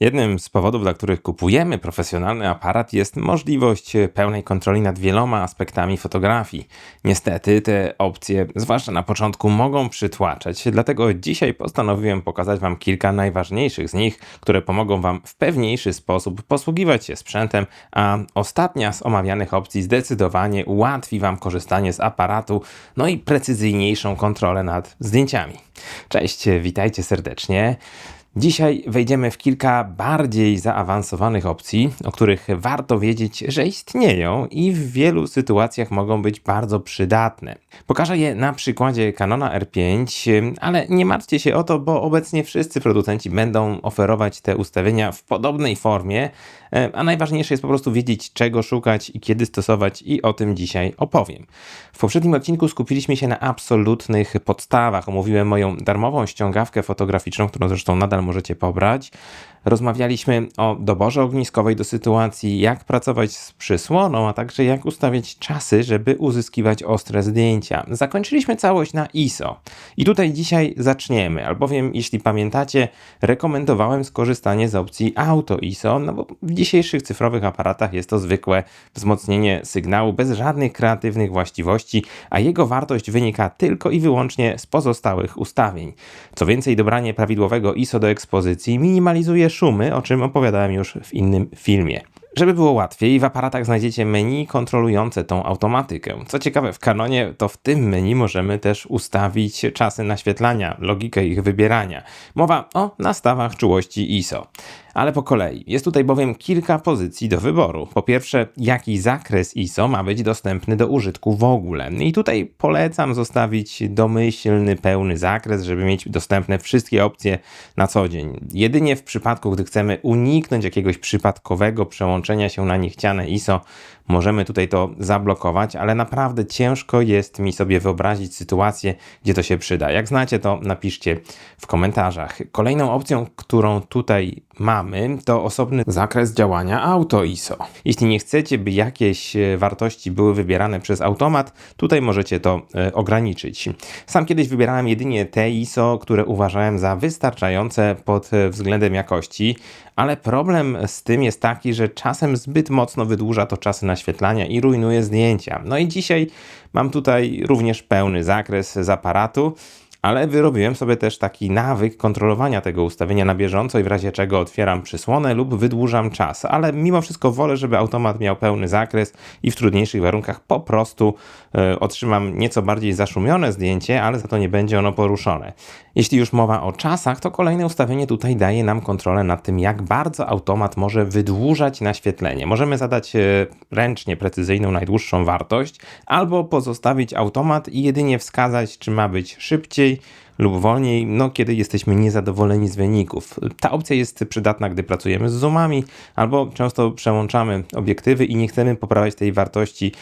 Jednym z powodów, dla których kupujemy profesjonalny aparat, jest możliwość pełnej kontroli nad wieloma aspektami fotografii. Niestety, te opcje, zwłaszcza na początku, mogą przytłaczać, dlatego dzisiaj postanowiłem pokazać Wam kilka najważniejszych z nich, które pomogą Wam w pewniejszy sposób posługiwać się sprzętem, a ostatnia z omawianych opcji zdecydowanie ułatwi Wam korzystanie z aparatu, no i precyzyjniejszą kontrolę nad zdjęciami. Cześć, witajcie serdecznie. Dzisiaj wejdziemy w kilka bardziej zaawansowanych opcji, o których warto wiedzieć, że istnieją i w wielu sytuacjach mogą być bardzo przydatne. Pokażę je na przykładzie Canona R5, ale nie martwcie się o to, bo obecnie wszyscy producenci będą oferować te ustawienia w podobnej formie, a najważniejsze jest po prostu wiedzieć, czego szukać i kiedy stosować, i o tym dzisiaj opowiem. W poprzednim odcinku skupiliśmy się na absolutnych podstawach. Omówiłem moją darmową ściągawkę fotograficzną, którą zresztą nadal możecie pobrać. Rozmawialiśmy o doborze ogniskowej do sytuacji, jak pracować z przysłoną, a także jak ustawiać czasy, żeby uzyskiwać ostre zdjęcia. Zakończyliśmy całość na ISO. I tutaj dzisiaj zaczniemy, albowiem jeśli pamiętacie, rekomendowałem skorzystanie z opcji Auto ISO, no bo w dzisiejszych cyfrowych aparatach jest to zwykłe wzmocnienie sygnału bez żadnych kreatywnych właściwości, a jego wartość wynika tylko i wyłącznie z pozostałych ustawień. Co więcej, dobranie prawidłowego ISO do ekspozycji minimalizuje szumy, o czym opowiadałem już w innym filmie. Żeby było łatwiej, w aparatach znajdziecie menu kontrolujące tą automatykę. Co ciekawe, w Canonie to w tym menu możemy też ustawić czasy naświetlania, logikę ich wybierania. Mowa o nastawach czułości ISO. Ale po kolei. Jest tutaj bowiem kilka pozycji do wyboru. Po pierwsze, jaki zakres ISO ma być dostępny do użytku w ogóle. I tutaj polecam zostawić domyślny, pełny zakres, żeby mieć dostępne wszystkie opcje na co dzień. Jedynie w przypadku, gdy chcemy uniknąć jakiegoś przypadkowego przełączenia się na niechciane ISO, możemy tutaj to zablokować, ale naprawdę ciężko jest mi sobie wyobrazić sytuację, gdzie to się przyda. Jak znacie, to napiszcie w komentarzach. Kolejną opcją, którą tutaj mamy, to osobny zakres działania Auto ISO. Jeśli nie chcecie, by jakieś e, wartości były wybierane przez automat, tutaj możecie to e, ograniczyć. Sam kiedyś wybierałem jedynie te ISO, które uważałem za wystarczające pod e, względem jakości, ale problem z tym jest taki, że czasem zbyt mocno wydłuża to czasy naświetlania i rujnuje zdjęcia. No i dzisiaj mam tutaj również pełny zakres z aparatu ale wyrobiłem sobie też taki nawyk kontrolowania tego ustawienia na bieżąco i w razie czego otwieram przysłonę lub wydłużam czas, ale mimo wszystko wolę, żeby automat miał pełny zakres i w trudniejszych warunkach po prostu y, otrzymam nieco bardziej zaszumione zdjęcie, ale za to nie będzie ono poruszone. Jeśli już mowa o czasach, to kolejne ustawienie tutaj daje nam kontrolę nad tym, jak bardzo automat może wydłużać naświetlenie. Możemy zadać y, ręcznie precyzyjną najdłuższą wartość, albo pozostawić automat i jedynie wskazać, czy ma być szybciej, lub wolniej, no kiedy jesteśmy niezadowoleni z wyników. Ta opcja jest przydatna, gdy pracujemy z zoomami albo często przełączamy obiektywy i nie chcemy poprawiać tej wartości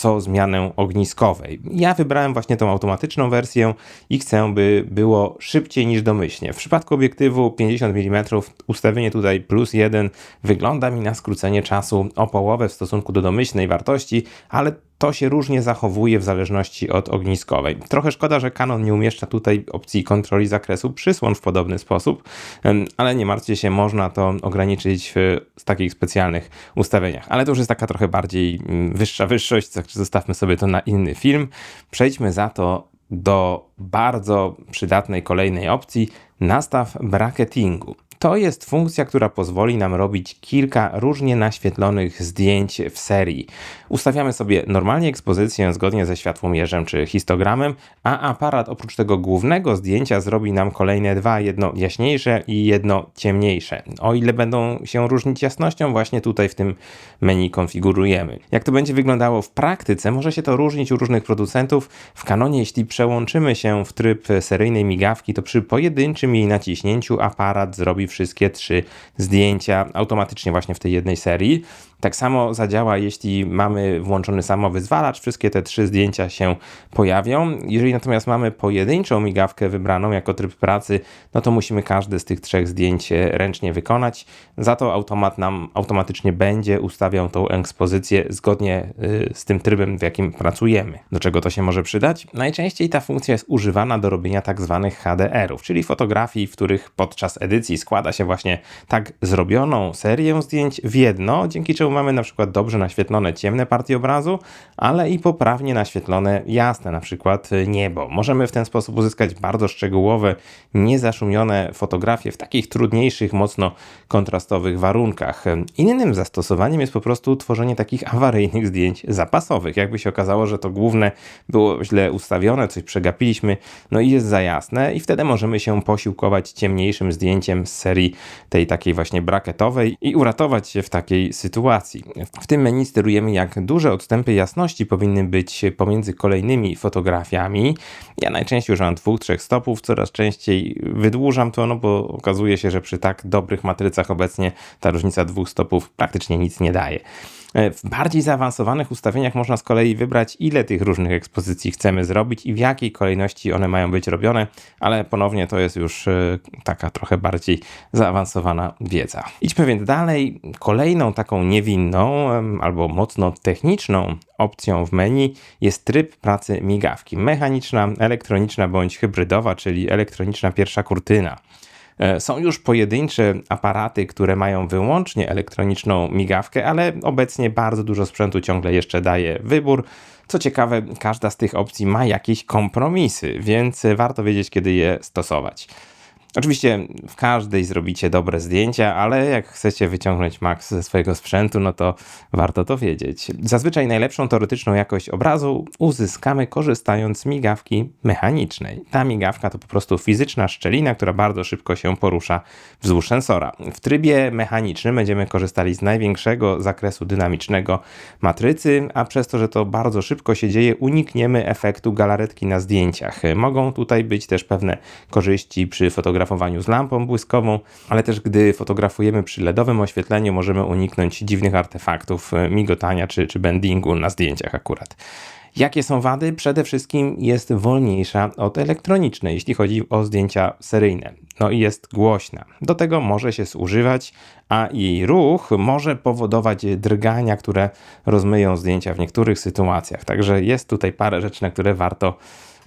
co zmianę ogniskowej. Ja wybrałem właśnie tą automatyczną wersję i chcę, by było szybciej niż domyślnie. W przypadku obiektywu 50 mm ustawienie tutaj plus 1 wygląda mi na skrócenie czasu o połowę w stosunku do domyślnej wartości, ale to się różnie zachowuje w zależności od ogniskowej. Trochę szkoda, że Canon nie umieszcza tutaj opcji kontroli zakresu przysłon w podobny sposób, ale nie martwcie się, można to ograniczyć w takich specjalnych ustawieniach. Ale to już jest taka trochę bardziej mm, wyższa wyższość, także zostawmy sobie to na inny film. Przejdźmy za to do bardzo przydatnej kolejnej opcji nastaw bracketingu. To jest funkcja, która pozwoli nam robić kilka różnie naświetlonych zdjęć w serii. Ustawiamy sobie normalnie ekspozycję zgodnie ze światłomierzem czy histogramem, a aparat oprócz tego głównego zdjęcia zrobi nam kolejne dwa, jedno jaśniejsze i jedno ciemniejsze. O ile będą się różnić jasnością, właśnie tutaj w tym menu konfigurujemy. Jak to będzie wyglądało w praktyce, może się to różnić u różnych producentów. W Canonie, jeśli przełączymy się w tryb seryjnej migawki, to przy pojedynczym jej naciśnięciu aparat zrobi wszystkie trzy zdjęcia automatycznie właśnie w tej jednej serii. Tak samo zadziała, jeśli mamy włączony samowyzwalacz, wszystkie te trzy zdjęcia się pojawią. Jeżeli natomiast mamy pojedynczą migawkę wybraną jako tryb pracy, no to musimy każde z tych trzech zdjęć ręcznie wykonać. Za to automat nam automatycznie będzie ustawiał tą ekspozycję zgodnie y, z tym trybem, w jakim pracujemy. Do czego to się może przydać? Najczęściej ta funkcja jest używana do robienia tak zwanych HDR-ów, czyli fotografii, w których podczas edycji składa się właśnie tak zrobioną serię zdjęć w jedno, dzięki czemu mamy na przykład dobrze naświetlone ciemne partie obrazu, ale i poprawnie naświetlone jasne, na przykład niebo. Możemy w ten sposób uzyskać bardzo szczegółowe, niezaszumione fotografie w takich trudniejszych, mocno kontrastowych warunkach. Innym zastosowaniem jest po prostu tworzenie takich awaryjnych zdjęć zapasowych. Jakby się okazało, że to główne było źle ustawione, coś przegapiliśmy, no i jest za jasne i wtedy możemy się posiłkować ciemniejszym zdjęciem z serii tej takiej właśnie bracketowej i uratować się w takiej sytuacji. W tym menu sterujemy jak duże odstępy jasności powinny być pomiędzy kolejnymi fotografiami. Ja najczęściej używam dwóch, trzech stopów, coraz częściej wydłużam to, no bo okazuje się, że przy tak dobrych matrycach obecnie ta różnica dwóch stopów praktycznie nic nie daje. E, w bardziej zaawansowanych ustawieniach można z kolei wybrać, ile tych różnych ekspozycji chcemy zrobić i w jakiej kolejności one mają być robione, ale ponownie to jest już e, taka trochę bardziej zaawansowana wiedza. Idźmy więc dalej. Kolejną taką niewinną albo mocno techniczną opcją w menu jest tryb pracy migawki. Mechaniczna, elektroniczna bądź hybrydowa, czyli elektroniczna pierwsza kurtyna. E, są już pojedyncze aparaty, które mają wyłącznie elektroniczną migawkę, ale obecnie bardzo dużo sprzętu ciągle jeszcze daje wybór. Co ciekawe, każda z tych opcji ma jakieś kompromisy, więc warto wiedzieć, kiedy je stosować. Oczywiście w każdej zrobicie dobre zdjęcia, ale jak chcecie wyciągnąć maks ze swojego sprzętu, no to warto to wiedzieć. Zazwyczaj najlepszą teoretyczną jakość obrazu uzyskamy korzystając z migawki mechanicznej. Ta migawka to po prostu fizyczna szczelina, która bardzo szybko się porusza wzdłuż sensora. W trybie mechanicznym będziemy korzystali z największego zakresu dynamicznego matrycy, a przez to, że to bardzo szybko się dzieje, unikniemy efektu galaretki na zdjęciach. Mogą tutaj być też pewne korzyści przy fotografii fotografowaniu z lampą błyskową, ale też gdy fotografujemy przy LEDowym oświetleniu, możemy uniknąć dziwnych artefaktów, e, migotania czy, czy bendingu na zdjęciach akurat. Jakie są wady? Przede wszystkim jest wolniejsza od elektronicznej, jeśli chodzi o zdjęcia seryjne. No i jest głośna. Do tego może się zużywać, a jej ruch może powodować drgania, które rozmyją zdjęcia w niektórych sytuacjach. Także jest tutaj parę rzeczy, na które warto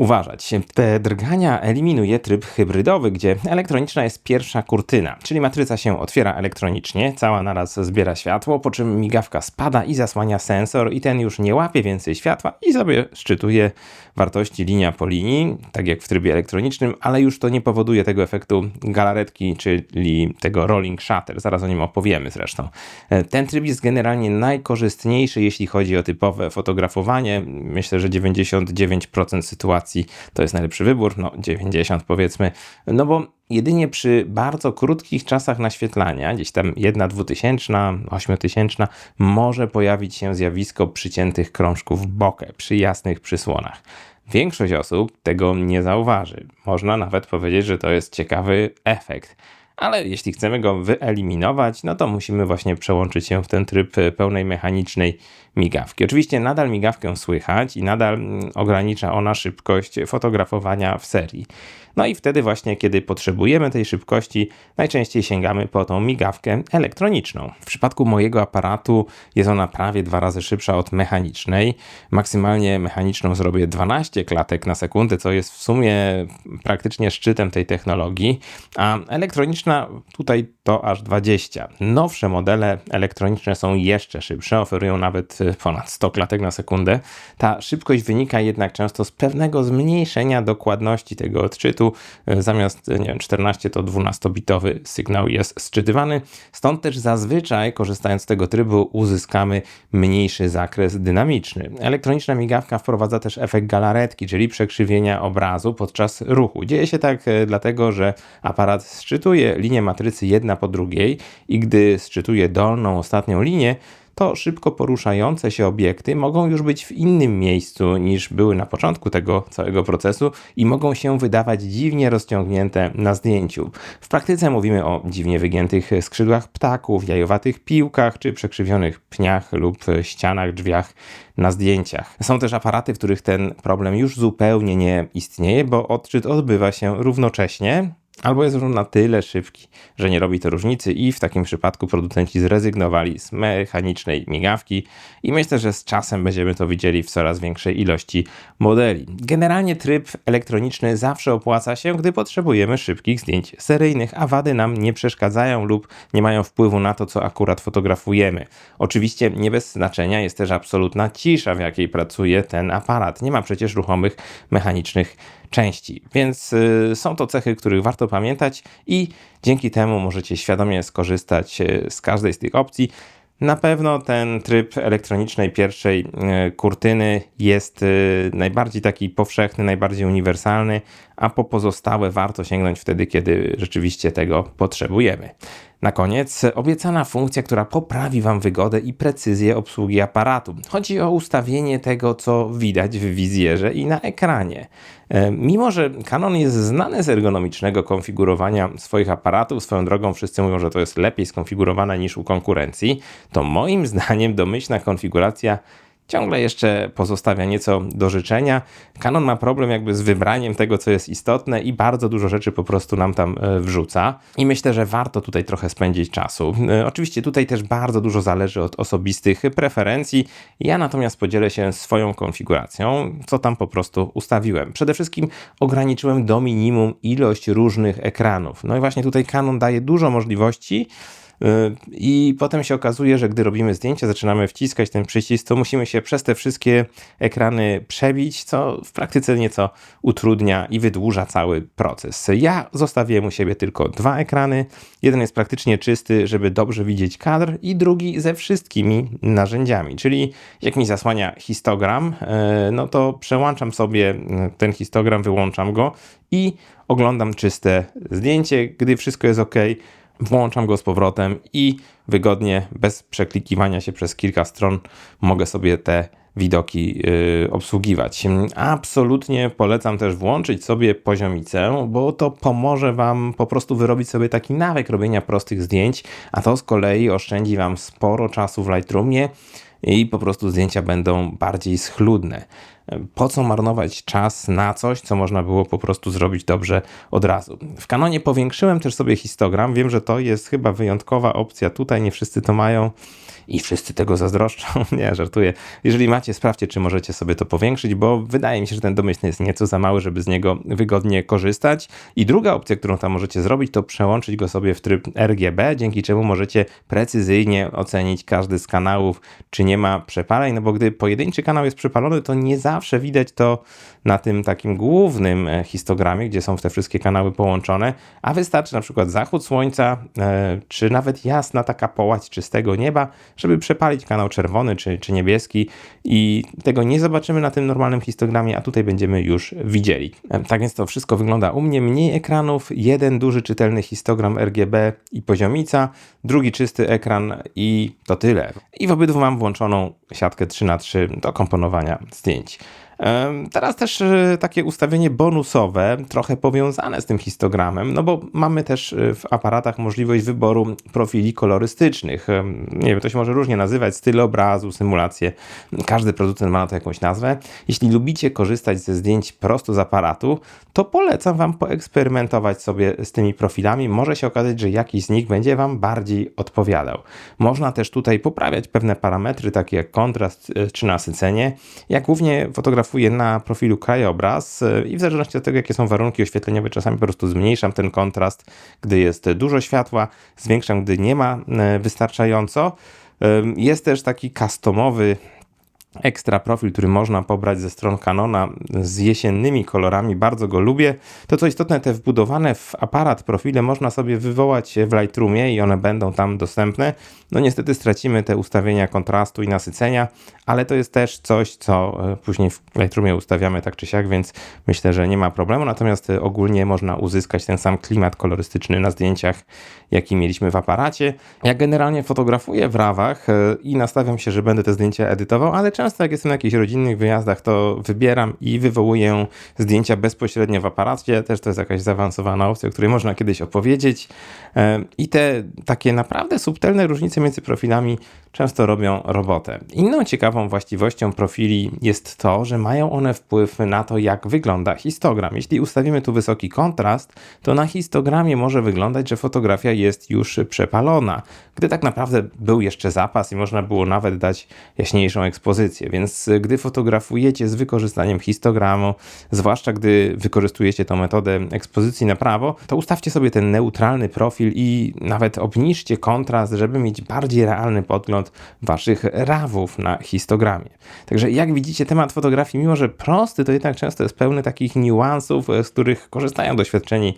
uważać. Te drgania eliminuje tryb hybrydowy, gdzie elektroniczna jest pierwsza kurtyna, czyli matryca się otwiera elektronicznie, cała naraz zbiera światło, po czym migawka spada i zasłania sensor i ten już nie łapie więcej światła i sobie szczytuje wartości linia po linii, tak jak w trybie elektronicznym, ale już to nie powoduje tego efektu galaretki, czyli tego rolling shutter. Zaraz o nim opowiemy zresztą. Ten tryb jest generalnie najkorzystniejszy, jeśli chodzi o typowe fotografowanie. Myślę, że 99% sytuacji to jest najlepszy wybór, no 90 powiedzmy, no bo jedynie przy bardzo krótkich czasach naświetlania, gdzieś tam jedna dwutysięczna, ośmiotysięczna, może pojawić się zjawisko przyciętych krążków w bokę przy jasnych przysłonach. Większość osób tego nie zauważy. Można nawet powiedzieć, że to jest ciekawy efekt ale jeśli chcemy go wyeliminować, no to musimy właśnie przełączyć się w ten tryb pełnej mechanicznej migawki. Oczywiście nadal migawkę słychać i nadal mm, ogranicza ona szybkość fotografowania w serii. No i wtedy właśnie, kiedy potrzebujemy tej szybkości, najczęściej sięgamy po tą migawkę elektroniczną. W przypadku mojego aparatu jest ona prawie dwa razy szybsza od mechanicznej. Maksymalnie mechaniczną zrobię 12 klatek na sekundę, co jest w sumie praktycznie szczytem tej technologii, a tutaj to aż 20. Nowsze modele elektroniczne są jeszcze szybsze, oferują nawet ponad 100 klatek na sekundę. Ta szybkość wynika jednak często z pewnego zmniejszenia dokładności tego odczytu. Zamiast nie wiem, 14 to 12-bitowy sygnał jest sczytywany. Stąd też zazwyczaj korzystając z tego trybu uzyskamy mniejszy zakres dynamiczny. Elektroniczna migawka wprowadza też efekt galaretki, czyli przekrzywienia obrazu podczas ruchu. Dzieje się tak dlatego, że aparat sczytuje linię matrycy jedna po drugiej i gdy sczytuje dolną, ostatnią linię, to szybko poruszające się obiekty mogą już być w innym miejscu niż były na początku tego całego procesu i mogą się wydawać dziwnie rozciągnięte na zdjęciu. W praktyce mówimy o dziwnie wygiętych skrzydłach ptaków, jajowatych piłkach czy przekrzywionych pniach lub ścianach, drzwiach na zdjęciach. Są też aparaty, w których ten problem już zupełnie nie istnieje, bo odczyt odbywa się równocześnie, albo jest on na tyle szybki, że nie robi to różnicy i w takim przypadku producenci zrezygnowali z mechanicznej migawki i myślę, że z czasem będziemy to widzieli w coraz większej ilości modeli. Generalnie tryb elektroniczny zawsze opłaca się, gdy potrzebujemy szybkich zdjęć seryjnych, a wady nam nie przeszkadzają lub nie mają wpływu na to, co akurat fotografujemy. Oczywiście nie bez znaczenia jest też absolutna cisza, w jakiej pracuje ten aparat. Nie ma przecież ruchomych mechanicznych części. Więc y, są to cechy, których warto pamiętać i dzięki temu możecie świadomie skorzystać y, z każdej z tych opcji. Na pewno ten tryb elektronicznej pierwszej y, kurtyny jest najbardziej taki powszechny, najbardziej uniwersalny, a po pozostałe warto sięgnąć wtedy, kiedy rzeczywiście tego potrzebujemy. Na koniec obiecana funkcja, która poprawi Wam wygodę i precyzję obsługi aparatu. Chodzi o ustawienie tego, co widać w wizjerze i na ekranie. E, mimo, że Canon jest znany z ergonomicznego konfigurowania swoich aparatów, swoją drogą wszyscy mówią, że to jest lepiej skonfigurowane niż u konkurencji, to moim zdaniem domyślna konfiguracja ciągle jeszcze pozostawia nieco do życzenia. Canon ma problem jakby z wybraniem tego, co jest istotne i bardzo dużo rzeczy po prostu nam tam e, wrzuca. I myślę, że warto tutaj trochę spędzić czasu. E, oczywiście tutaj też bardzo dużo zależy od osobistych preferencji. Ja natomiast podzielę się swoją konfiguracją, co tam po prostu ustawiłem. Przede wszystkim ograniczyłem do minimum ilość różnych ekranów. No i właśnie tutaj Canon daje dużo możliwości, i potem się okazuje, że gdy robimy zdjęcie, zaczynamy wciskać ten przycisk, to musimy się przez te wszystkie ekrany przebić, co w praktyce nieco utrudnia i wydłuża cały proces. Ja zostawiłem u siebie tylko dwa ekrany. Jeden jest praktycznie czysty, żeby dobrze widzieć kadr, i drugi ze wszystkimi narzędziami. Czyli jak mi zasłania histogram, e, no to przełączam sobie ten histogram, wyłączam go i oglądam czyste zdjęcie. Gdy wszystko jest ok, włączam go z powrotem i wygodnie, bez przeklikiwania się przez kilka stron, mogę sobie te widoki yy, obsługiwać. Absolutnie polecam też włączyć sobie poziomicę, bo to pomoże Wam po prostu wyrobić sobie taki nawyk robienia prostych zdjęć, a to z kolei oszczędzi Wam sporo czasu w Lightroomie i po prostu zdjęcia będą bardziej schludne. Po co marnować czas na coś, co można było po prostu zrobić dobrze od razu? W kanonie powiększyłem też sobie histogram. Wiem, że to jest chyba wyjątkowa opcja. Tutaj nie wszyscy to mają i wszyscy tego zazdroszczą. Nie, żartuję. Jeżeli macie, sprawdźcie, czy możecie sobie to powiększyć, bo wydaje mi się, że ten domyślny jest nieco za mały, żeby z niego wygodnie korzystać. I druga opcja, którą tam możecie zrobić, to przełączyć go sobie w tryb RGB, dzięki czemu możecie precyzyjnie ocenić każdy z kanałów, czy nie ma przepaleń, no bo gdy pojedynczy kanał jest przepalony, to nie zawsze widać to na tym takim głównym e, histogramie, gdzie są te wszystkie kanały połączone, a wystarczy na przykład zachód słońca, e, czy nawet jasna taka połać czystego nieba, żeby przepalić kanał czerwony czy, czy niebieski i tego nie zobaczymy na tym normalnym histogramie, a tutaj będziemy już widzieli. E, tak więc to wszystko wygląda u mnie. Mniej ekranów, jeden duży czytelny histogram RGB i poziomica, drugi czysty ekran i to tyle. I w obydwu mam włączoną siatkę 3x3 do komponowania zdjęć. Teraz też e, takie ustawienie bonusowe, trochę powiązane z tym histogramem, no bo mamy też e, w aparatach możliwość wyboru profili kolorystycznych. Nie wiem, to się może różnie nazywać, styl obrazu, symulacje. Każdy producent ma na to jakąś nazwę. Jeśli lubicie korzystać ze zdjęć prosto z aparatu, to polecam Wam poeksperymentować sobie z tymi profilami. Może się okazać, że jakiś z nich będzie Wam bardziej odpowiadał. Można też tutaj poprawiać pewne parametry, takie jak kontrast e, czy nasycenie. Jak głównie fotografuję fotografuję na profilu krajobraz e, i w zależności od tego, jakie są warunki oświetleniowe, czasami po prostu zmniejszam ten kontrast, gdy jest dużo światła, zwiększam, gdy nie ma e, wystarczająco. E, jest też taki customowy ekstra profil, który można pobrać ze stron Canona z jesiennymi kolorami, bardzo go lubię. To co istotne, te wbudowane w aparat profile można sobie wywołać w Lightroomie i one będą tam dostępne. No niestety stracimy te ustawienia kontrastu i nasycenia, ale to jest też coś, co e, później w Lightroomie ustawiamy tak czy siak, więc myślę, że nie ma problemu. Natomiast e, ogólnie można uzyskać ten sam klimat kolorystyczny na zdjęciach, jaki mieliśmy w aparacie. Ja generalnie fotografuję w rawach e, i nastawiam się, że będę te zdjęcia edytował, ale często jak jestem na jakichś rodzinnych wyjazdach, to wybieram i wywołuję zdjęcia bezpośrednio w aparacie. Też to jest jakaś zaawansowana opcja, o której można kiedyś opowiedzieć. E, I te takie naprawdę subtelne różnice między profilami często robią robotę. Inną ciekawą właściwością profili jest to, że mają one wpływ na to, jak wygląda histogram. Jeśli ustawimy tu wysoki kontrast, to na histogramie może wyglądać, że fotografia jest już przepalona, gdy tak naprawdę był jeszcze zapas i można było nawet dać jaśniejszą ekspozycję. Więc gdy fotografujecie z wykorzystaniem histogramu, zwłaszcza gdy wykorzystujecie tą metodę ekspozycji na prawo, to ustawcie sobie ten neutralny profil i nawet obniżcie kontrast, żeby mieć bardziej realny podgląd waszych rawów na histogramie. Także jak widzicie, temat fotografii, mimo że prosty, to jednak często jest pełny takich niuansów, z których korzystają doświadczeni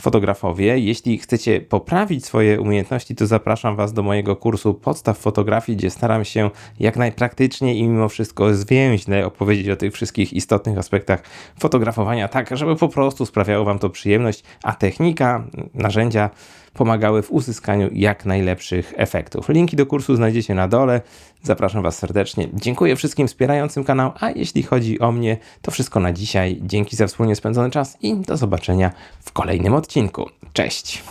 fotografowie. Jeśli chcecie poprawić swoje umiejętności, to zapraszam was do mojego kursu Podstaw Fotografii, gdzie staram się jak najpraktyczniej i mimo wszystko zwięźle opowiedzieć o tych wszystkich istotnych aspektach fotografowania, tak żeby po prostu sprawiało wam to przyjemność, a technika, narzędzia pomagały w uzyskaniu jak najlepszych efektów. Linki do kursu znajdziecie na dole. Zapraszam Was serdecznie. Dziękuję wszystkim wspierającym kanał, a jeśli chodzi o mnie, to wszystko na dzisiaj. Dzięki za wspólnie spędzony czas i do zobaczenia w kolejnym odcinku. Cześć!